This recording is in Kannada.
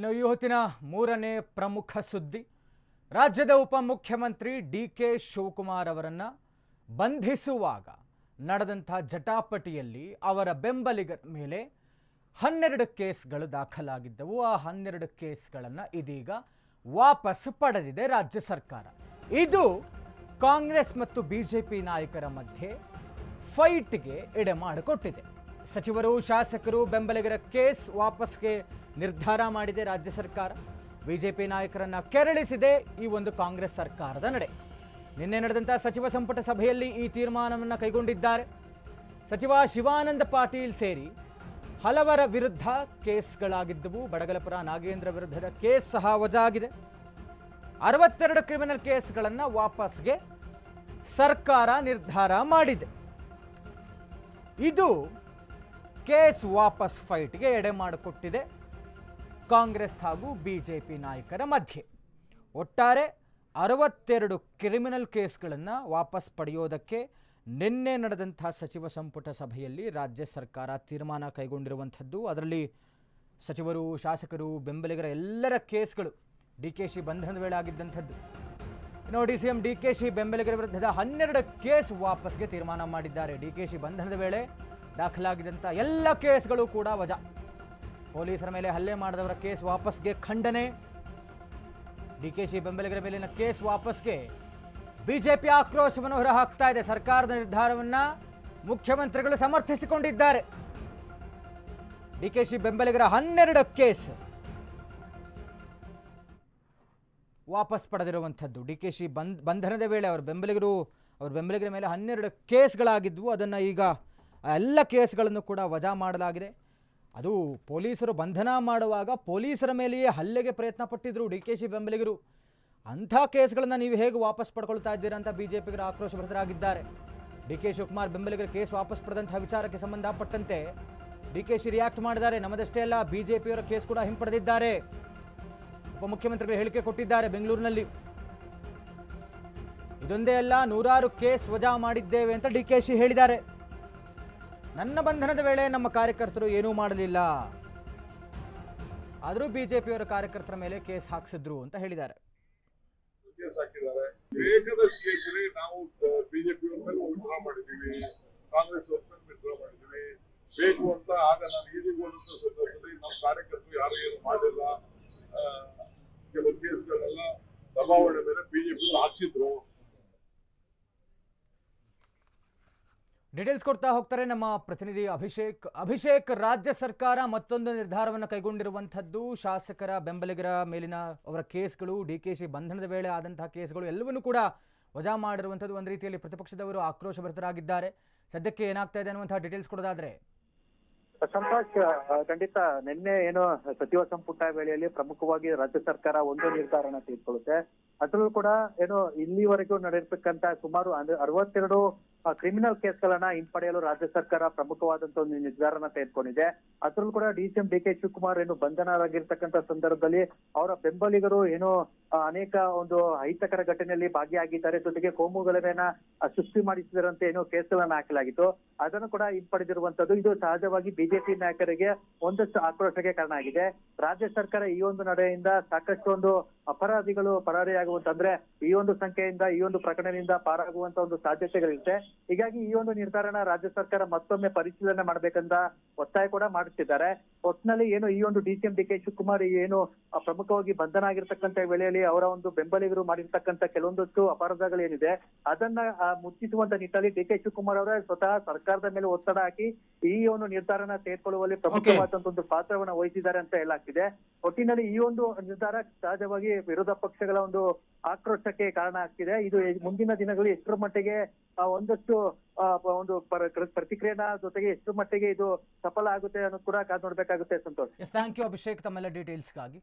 ಇನ್ನು ಈ ಹೊತ್ತಿನ ಮೂರನೇ ಪ್ರಮುಖ ಸುದ್ದಿ. ರಾಜ್ಯದ ಉಪಮುಖ್ಯಮಂತ್ರಿ ಡಿ ಕೆ ಶಿವಕುಮಾರ್ ಅವರನ್ನು ಬಂಧಿಸುವಾಗ ನಡೆದಂಥ ಜಟಾಪಟಿಯಲ್ಲಿ ಅವರ ಬೆಂಬಲಿಗರ ಮೇಲೆ ಹನ್ನೆರಡು ಕೇಸ್ಗಳು ದಾಖಲಾಗಿದ್ದವು. ಆ ಹನ್ನೆರಡು ಕೇಸ್ಗಳನ್ನು ಇದೀಗ ವಾಪಸ್ ಪಡೆದಿದೆ ರಾಜ್ಯ ಸರ್ಕಾರ. ಇದು ಕಾಂಗ್ರೆಸ್ ಮತ್ತು ಬಿಜೆಪಿ ನಾಯಕರ ಮಧ್ಯೆ ಫೈಟ್ಗೆ ಎಡೆ ಮಾಡಿಕೊಟ್ಟಿದೆ. ಸಚಿವರು, ಶಾಸಕರು ಬೆಂಬಲಿಗರ ಕೇಸ್ ವಾಪಸ್ಗೆ ನಿರ್ಧಾರ ಮಾಡಿದೆ ರಾಜ್ಯ ಸರ್ಕಾರ. ಬಿಜೆಪಿ ನಾಯಕರನ್ನ ಕೆರಳಿಸಿದೆ ಈ ಒಂದು ಕಾಂಗ್ರೆಸ್ ಸರ್ಕಾರದ ನಡೆ. ನಿನ್ನೆ ನಡೆದಂತಹ ಸಚಿವ ಸಂಪುಟ ಸಭೆಯಲ್ಲಿ ಈ ತೀರ್ಮಾನವನ್ನು ಕೈಗೊಂಡಿದ್ದಾರೆ. ಸಚಿವ ಶಿವಾನಂದ ಪಾಟೀಲ್ ಸೇರಿ ಹಲವರ ವಿರುದ್ಧ ಕೇಸ್ಗಳಾಗಿದ್ದವು. ಬಡಗಲಪುರ ನಾಗೇಂದ್ರ ವಿರುದ್ಧದ ಕೇಸ್ ಸಹ ವಜಾಗಿದೆ. ಅರವತ್ತೆರಡು ಕ್ರಿಮಿನಲ್ ಕೇಸ್ಗಳನ್ನು ವಾಪಸ್ಗೆ ಸರ್ಕಾರ ನಿರ್ಧಾರ ಮಾಡಿದೆ. ಇದು ಕೇಸ್ ವಾಪಸ್ ಫೈಟ್ಗೆ ಎಡೆ ಮಾಡಿಕೊಟ್ಟಿದೆ. ಕಾಂಗ್ರೆಸ್ ಹಾಗೂ ಬಿಜೆಪಿ ನಾಯಕರ ಮಧ್ಯೆ. ಒಟ್ಟಾರೆ ಅರವತ್ತೆರಡು ಕ್ರಿಮಿನಲ್ ಕೇಸ್ಗಳನ್ನು ವಾಪಸ್ ಪಡೆಯೋದಕ್ಕೆ ನಿನ್ನೆ ನಡೆದಂಥ ಸಚಿವ ಸಂಪುಟ ಸಭೆಯಲ್ಲಿ ರಾಜ್ಯ ಸರ್ಕಾರ ತೀರ್ಮಾನ ಕೈಗೊಂಡಿರುವಂಥದ್ದು. ಅದರಲ್ಲಿ ಸಚಿವರು, ಶಾಸಕರು, ಬೆಂಬಲಿಗರ ಎಲ್ಲರ ಕೇಸ್ಗಳು ಡಿ ಕೆ ಶಿ ಬಂಧನದ ವೇಳೆ ಆಗಿದ್ದಂಥದ್ದು. ಇನ್ನು D C M, D K she ಬೆಂಬಲಿಗರ ವಿರುದ್ಧದ ಹನ್ನೆರಡು ಕೇಸ್ ವಾಪಸ್ಗೆ ತೀರ್ಮಾನ ಮಾಡಿದ್ದಾರೆ. ಡಿ ಕೆ ಶಿ ಬಂಧನದ ವೇಳೆ ದಾಖಲಾಗಿದ್ದಂಥ ಎಲ್ಲ ಕೇಸ್ಗಳು ಕೂಡ ವಜಾ. ಪೊಲೀಸರ ಮೇಲೆ ಹಲ್ಲೆ ಮಾಡಿದವರ ಕೇಸ್ ವಾಪಸ್ಗೆ ಖಂಡನೆ. ಡಿ ಕೆ ಶಿ ಬೆಂಬಲಿಗರ ಮೇಲಿನ ಕೇಸ್ ವಾಪಸ್ಗೆ ಬಿಜೆಪಿ ಆಕ್ರೋಶವನ್ನು ಹೊರಹಾಕ್ತಾ ಇದೆ. ಸರ್ಕಾರದ ನಿರ್ಧಾರವನ್ನು ಮುಖ್ಯಮಂತ್ರಿಗಳು ಸಮರ್ಥಿಸಿಕೊಂಡಿದ್ದಾರೆ. ಡಿ ಕೆ ಶಿ ಬೆಂಬಲಿಗರ ಹನ್ನೆರಡು ಕೇಸ್ ವಾಪಸ್ ಪಡೆದಿರುವಂಥದ್ದು. ಡಿ ಕೆ ಶಿ ಬಂಧನದ ವೇಳೆ ಅವರ ಬೆಂಬಲಿಗರು, ಅವ್ರ ಬೆಂಬಲಿಗರ ಮೇಲೆ ಹನ್ನೆರಡು ಕೇಸ್ಗಳಾಗಿದ್ವು. ಅದನ್ನು ಈಗ ಎಲ್ಲ ಕೇಸ್ಗಳನ್ನು ಕೂಡ ವಜಾ ಮಾಡಲಾಗಿದೆ. ಅದು ಪೊಲೀಸರು ಬಂಧನ ಮಾಡುವಾಗ ಪೊಲೀಸರ ಮೇಲೆಯೇ ಹಲ್ಲೆಗೆ ಪ್ರಯತ್ನ ಪಟ್ಟಿದ್ರು ಡಿ ಕೆ ಶಿ ಬೆಂಬಲಿಗರು. ಅಂಥ ಕೇಸ್ಗಳನ್ನು ನೀವು ಹೇಗೆ ವಾಪಸ್ ಪಡ್ಕೊಳ್ತಾ ಇದ್ದೀರಾ ಅಂತ ಬಿ ಜೆ ಪಿಗರು ಆಕ್ರೋಶಭರಿತರಾಗಿದ್ದಾರೆ ಡಿ ಕೆ ಶಿವಕುಮಾರ್ ಬೆಂಬಲಿಗರ ಕೇಸ್ ವಾಪಸ್ ಪಡೆದಂಥ ವಿಚಾರಕ್ಕೆ ಸಂಬಂಧಪಟ್ಟಂತೆ ಡಿ ಕೆ ಶಿ ರಿಯಾಕ್ಟ್ ಮಾಡಿದ್ದಾರೆ. ನಮ್ಮದಷ್ಟೇ ಅಲ್ಲ ಬಿ ಜೆ ಪಿಯವರ ಕೇಸ್ ಕೂಡ ಹಿಂಪಡೆದಿದ್ದಾರೆ. ಉಪಮುಖ್ಯಮಂತ್ರಿಗಳು ಹೇಳಿಕೆ ಕೊಟ್ಟಿದ್ದಾರೆ ಬೆಂಗಳೂರಿನಲ್ಲಿ. ಇದೊಂದೇ ಅಲ್ಲ, ನೂರಾರು ಕೇಸ್ ವಜಾ ಮಾಡಿದ್ದೇವೆ ಅಂತ ಡಿ ಕೆ ಶಿ ಹೇಳಿದ್ದಾರೆ. ನನ್ನ ಬಂಧನದ ವೇಳೆ ನಮ್ಮ ಕಾರ್ಯಕರ್ತರು ಏನೂ ಮಾಡಲಿಲ್ಲ. ಆದರೂ ಬಿಜೆಪಿಯವರ ಕಾರ್ಯಕರ್ತರ ಮೇಲೆ ಕೇಸ್ ಹಾಕಿಸಿದ್ರು ಅಂತ ಹೇಳಿದ್ದಾರೆ. ಕಾಂಗ್ರೆಸ್ ಬೇಕು ಅಂತ ಆಗ ನಾನು ಸಂದರ್ಭದಲ್ಲಿ ನಮ್ಮ ಕಾರ್ಯಕರ್ತರು ಯಾರು ಏನು ಮಾಡಿಲ್ಲ. ಕೆಲವು ಕೇಸ್ಗಳೆಲ್ಲ ದಬಾವಣೆ ಮೇಲೆ ಬಿಜೆಪಿ ಹಾಕ್ಸಿದ್ರು. ಡೀಟೇಲ್ಸ್ ಕೊಡ್ತಾ ಹೋಗ್ತಾರೆ ನಮ್ಮ ಪ್ರತಿನಿಧಿ ಅಭಿಷೇಕ್. ಅಭಿಷೇಕ್, ರಾಜ್ಯ ಸರ್ಕಾರ ಮತ್ತೊಂದು ನಿರ್ಧಾರವನ್ನು ಕೈಗೊಂಡಿರುವಂಥದ್ದು ಶಾಸಕರ ಬೆಂಬಲಿಗರ ಮೇಲಿನ ಅವರ ಕೇಸ್ಗಳು, ಡಿ ಕೆ ಶಿ ಬಂಧನದ ವೇಳೆ ಆದಂತಹ ಕೇಸ್ಗಳು ಎಲ್ಲವನ್ನೂ ಕೂಡ ವಜಾ ಮಾಡಿರುವಂಥದ್ದು ಒಂದು ರೀತಿಯಲ್ಲಿ ಪ್ರತಿಪಕ್ಷದವರು ಆಕ್ರೋಶಭರಿತರಾಗಿದ್ದಾರೆ. ಸದ್ಯಕ್ಕೆ ಏನಾಗ್ತಾ ಇದೆ ಅನ್ನುವಂತಹ ಡೀಟೇಲ್ಸ್ ಕೊಡೋದಾದ್ರೆ. ಸಂತೋಷ್, ಖಂಡಿತ ನಿನ್ನೆ ಏನು ಸಚಿವ ಸಂಪುಟ ವೇಳೆಯಲ್ಲಿ ಪ್ರಮುಖವಾಗಿ ರಾಜ್ಯ ಸರ್ಕಾರ ಒಂದು ನಿರ್ಧಾರನ ತೆಗೆದುಕೊಳ್ಳುತ್ತೆ. ಅದರಲ್ಲೂ ಕೂಡ ಏನು ಇಲ್ಲಿವರೆಗೂ ನಡೆದಿರ್ತಕ್ಕಂತ ಸುಮಾರು ಅರವತ್ತೆರಡು ಕ್ರಿಮಿನಲ್ ಕೇಸ್ಗಳನ್ನ ಹಿಂಪಡೆಯಲು ರಾಜ್ಯ ಸರ್ಕಾರ ಪ್ರಮುಖವಾದಂತಹ ಒಂದು ನಿರ್ಧಾರನ ತೆಗೆದುಕೊಂಡಿದೆ. ಅದರಲ್ಲೂ ಕೂಡ ಡಿಸಿಎಂ ಡಿ ಕೆ ಶಿವಕುಮಾರ್ ಏನು ಬಂಧನರಾಗಿರ್ತಕ್ಕಂಥ ಸಂದರ್ಭದಲ್ಲಿ ಅವರ ಬೆಂಬಲಿಗರು ಏನು ಅನೇಕ ಒಂದು ಅಹಿತಕರ ಘಟನೆಯಲ್ಲಿ ಭಾಗಿಯಾಗಿದ್ದಾರೆ. ಜೊತೆಗೆ ಕೋಮು ಗಲಭೆಯನ್ನ ಸೃಷ್ಟಿ ಮಾಡಿಸಿದರಂತೆ ಏನೋ ಕೇಸ್ಗಳನ್ನ ಹಾಕಲಾಗಿತ್ತು. ಅದನ್ನು ಕೂಡ ಹಿಂಪಡೆದಿರುವಂತದ್ದು ಇದು ಸಹಜವಾಗಿ ಬಿಜೆಪಿ ನಾಯಕರಿಗೆ ಒಂದಷ್ಟು ಆಕ್ರೋಶಕ್ಕೆ ಕಾರಣ ಆಗಿದೆ. ರಾಜ್ಯ ಸರ್ಕಾರ ಈ ಒಂದು ನಡೆಯಿಂದ ಸಾಕಷ್ಟು ಒಂದು ಅಪರಾಧಿಗಳು ಪರಾರಿಯಾಗುವಂತಂದ್ರೆ ಈ ಒಂದು ಸಂಖ್ಯೆಯಿಂದ, ಈ ಒಂದು ಪ್ರಕರಣದಿಂದ ಪಾರಾಗುವಂತ ಒಂದು ಸಾಧ್ಯತೆಗಳಿರುತ್ತೆ. ಹೀಗಾಗಿ ಈ ಒಂದು ನಿರ್ಧಾರನ ರಾಜ್ಯ ಸರ್ಕಾರ ಮತ್ತೊಮ್ಮೆ ಪರಿಶೀಲನೆ ಮಾಡ್ಬೇಕಂತ ಒತ್ತಾಯ ಕೂಡ ಮಾಡುತ್ತಿದ್ದಾರೆ ಒಟ್ಟಿನಲ್ಲಿ ಏನು ಈ ಒಂದು ಡಿ ಡಿ ಕೆ ಶಿವಕುಮಾರ್ ಏನು ಪ್ರಮುಖವಾಗಿ ಬಂಧನ ಆಗಿರ್ತಕ್ಕಂಥ ವೇಳೆಯಲ್ಲಿ ಅವರ ಒಂದು ಬೆಂಬಲಿಗರು ಮಾಡಿರ್ತಕ್ಕಂಥ ಕೆಲವೊಂದಷ್ಟು ಅಪರಾಧಗಳೇನಿದೆ ಅದನ್ನ ಮುಚ್ಚಿಸುವಂತ ನಿಟ್ಟಲ್ಲಿ ಡಿ ಕೆ ಶಿವಕುಮಾರ್ ಅವರ ಸ್ವತಃ ಸರ್ಕಾರದ ಮೇಲೆ ಒತ್ತಡ ಹಾಕಿ ಈ ಒಂದು ನಿರ್ಧಾರನ ತೆಗೆದುಕೊಳ್ಳುವಲ್ಲಿ ಪ್ರಮುಖವಾದಂತ ಒಂದು ಪಾತ್ರವನ್ನು ವಹಿಸಿದ್ದಾರೆ ಅಂತ ಹೇಳಲಾಗ್ತಿದೆ. ಒಟ್ಟಿನಲ್ಲಿ ಈ ಒಂದು ನಿರ್ಧಾರ ಸಹಜವಾಗಿ ವಿರೋಧ ಪಕ್ಷಗಳ ಒಂದು ಆಕ್ರೋಶಕ್ಕೆ ಕಾರಣ ಆಗ್ತಿದೆ. ಇದು ಮುಂದಿನ ದಿನಗಳು ಎಷ್ಟರ ಮಟ್ಟಿಗೆ ಆ, ಪ- ಒಂದು ಪ್ರತಿಕ್ರಿಯೆ ಜೊತೆಗೆ ಎಷ್ಟು ಮಟ್ಟಿಗೆ ಇದು ಸಫಲ ಆಗುತ್ತೆ ಅನ್ನೋದು ಕೂಡ ಕಾದ್ ನೋಡ್ಬೇಕಾಗುತ್ತೆ, ಸಂತೋಷ್. ಥ್ಯಾಂಕ್ ಯು ಅಭಿಷೇಕ್ ತಮ್ಮೆಲ್ಲ ಡೀಟೇಲ್ಸ್ಗಾಗಿ